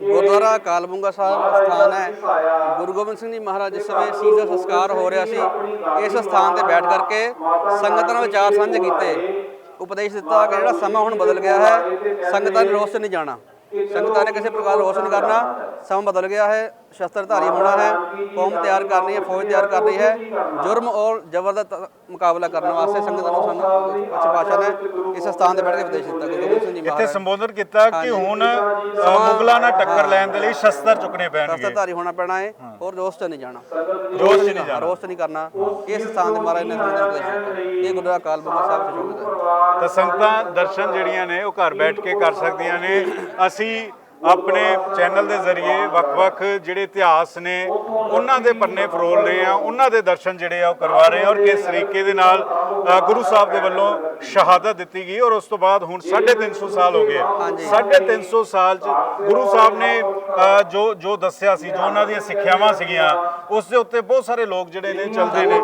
ਗੁਰਦੁਆਰਾ ਕਾਲਬੁੰਗਾ ਸਾਹਿਬ ਸਥਾਨ ਹੈ। ਗੁਰੂ ਗੋਬਿੰਦ ਸਿੰਘ ਜੀ ਮਹਾਰਾਜ ਜਿਸ ਸਮੇਂ ਸੀਸ ਦਾ ਸੰਸਕਾਰ ਹੋ ਰਿਹਾ ਸੀ, ਇਸ ਸਥਾਨ ਤੇ ਬੈਠ ਕਰਕੇ ਸੰਗਤਾਂ ਨਾਲ ਵਿਚਾਰ ਸਾਂਝੇ ਕੀਤੇ। ਉਪਦੇਸ਼ ਦਿੱਤਾ ਕਿ ਜਿਹੜਾ ਸਮਾਂ ਹੁਣ ਬਦਲ ਗਿਆ ਹੈ, ਸੰਗਤਾਂ ਨੇ ਰੋਸ ਨਹੀਂ ਜਾਣਾ। ਸੰਗਤਾਂ ਨੇ ਕਿਸੇ ਪ੍ਰਕਾਰ ਰੋਸ ਨਹੀਂ ਕਰਨਾ। ਸਮਾਂ ਬਦਲ ਗਿਆ ਹੈ। ਸ਼ਸਤਰਧਾਰੀ ਹੋਣਾ ਹੈ ਕੌਮ ਤਿਆਰ ਕਰਨੀ ਹੈ ਫੌਜ ਤਿਆਰ ਕਰਨੀ ਹੈ ਜੁਰਮ ਔਰ ਜ਼ਬਰ ਦਾ ਤ- ਮੁਕਾਬਲਾ ਕਰਨ ਵਾਸਤੇ ਸੰਗਤਾਂ ਨੂੰ ਸਾਨੂੰ ਅੱਛੇ ਭਾਸ਼ਾ ਨੇ ਇਸ ਸਥਾਨ ਤੇ ਬੈਠ ਕੇ ਉਪਦੇਸ਼ ਦਿੱਤਾ ਗੁਰੂ ਗੋਬਿੰਦ ਸਿੰਘ ਜੀ ਇੱਥੇ ਮਹਾਰਾਜ। ਸੰਬੋਧਨ ਕੀਤਾ ਕਿ ਹੁਣ ਮੁਗਲਾਂ ਨਾਲ ਟੱਕਰ ਲੈਣ ਦੇ ਲਈ ਸ਼ਸਤਰ ਚੁੱਕਣੇ ਪੈਣਗੇ। ਸ਼ਸਤਰਧਾਰੀ ਹੋਣਾ ਪੈਣਾ ਹੈ ਔਰ ਰੋਸ 'ਚ ਨਹੀਂ ਜਾਣਾ। ਜੋਸ਼ ਨਹੀਂ ਜਾਣਾ। ਰੋਸ ਨਹੀਂ ਕਰਨਾ। ਇਸ ਸਥਾਨ ਤੇ ਮਹਾਰਾਜ ਨੇ ਸੰਗਤਾਂ ਨੂੰ ਦਿੱਤਾ ਇਹ ਗੁਰਦੁਆਰਾ ਕਾਲ ਬੁੰਗਾ ਸਾਹਿਬ ਤੋਂ ਸ਼ੁਰੂ ਤਾਂ ਸੰਗਤਾਂ ਦਰਸ਼ਨ ਜਿਹੜੀਆਂ ਨੇ ਉਹ ਘਰ ਬੈਠ ਕੇ ਕਰ ਸਕਦੀਆਂ ਨੇ। ਅਸੀਂ ਆਪਣੇ ਚੈਨਲ ਦੇ ਜ਼ਰੀਏ ਵੱਖ-ਵੱਖ ਜਿਹੜੇ ਇਤਿਹਾਸ ਨੇ ਉਹਨਾਂ ਦੇ ਪੰਨੇ ਫਰੋਲ ਰਹੇ ਆ ਉਹਨਾਂ ਦੇ ਦਰਸ਼ਨ ਜਿਹੜੇ ਆ ਉਹ ਕਰਵਾ ਰਹੇ ਆ ਔਰ ਕਿਸ ਤਰੀਕੇ ਦੇ ਨਾਲ ਗੁਰੂ ਸਾਹਿਬ ਦੇ ਵੱਲੋਂ ਸ਼ਹਾਦਤ ਦਿੱਤੀ ਗਈ ਔਰ ਉਸ ਤੋਂ ਬਾਅਦ ਹੁਣ 350 ਸਾਲ ਹੋ ਗਏ 350 ਸਾਲ ਚ ਗੁਰੂ ਸਾਹਿਬ ਨੇ ਜੋ ਜੋ ਦੱਸਿਆ ਸੀ ਜੋ ਉਹਨਾਂ ਦੀਆਂ ਸਿੱਖਿਆਵਾਂ ਸੀਗੀਆਂ ਉਸ ਦੇ ਉੱਤੇ ਬਹੁਤ ਸਾਰੇ ਲੋਕ ਜਿਹੜੇ ਨੇ ਚੱਲਦੇ ਨੇ।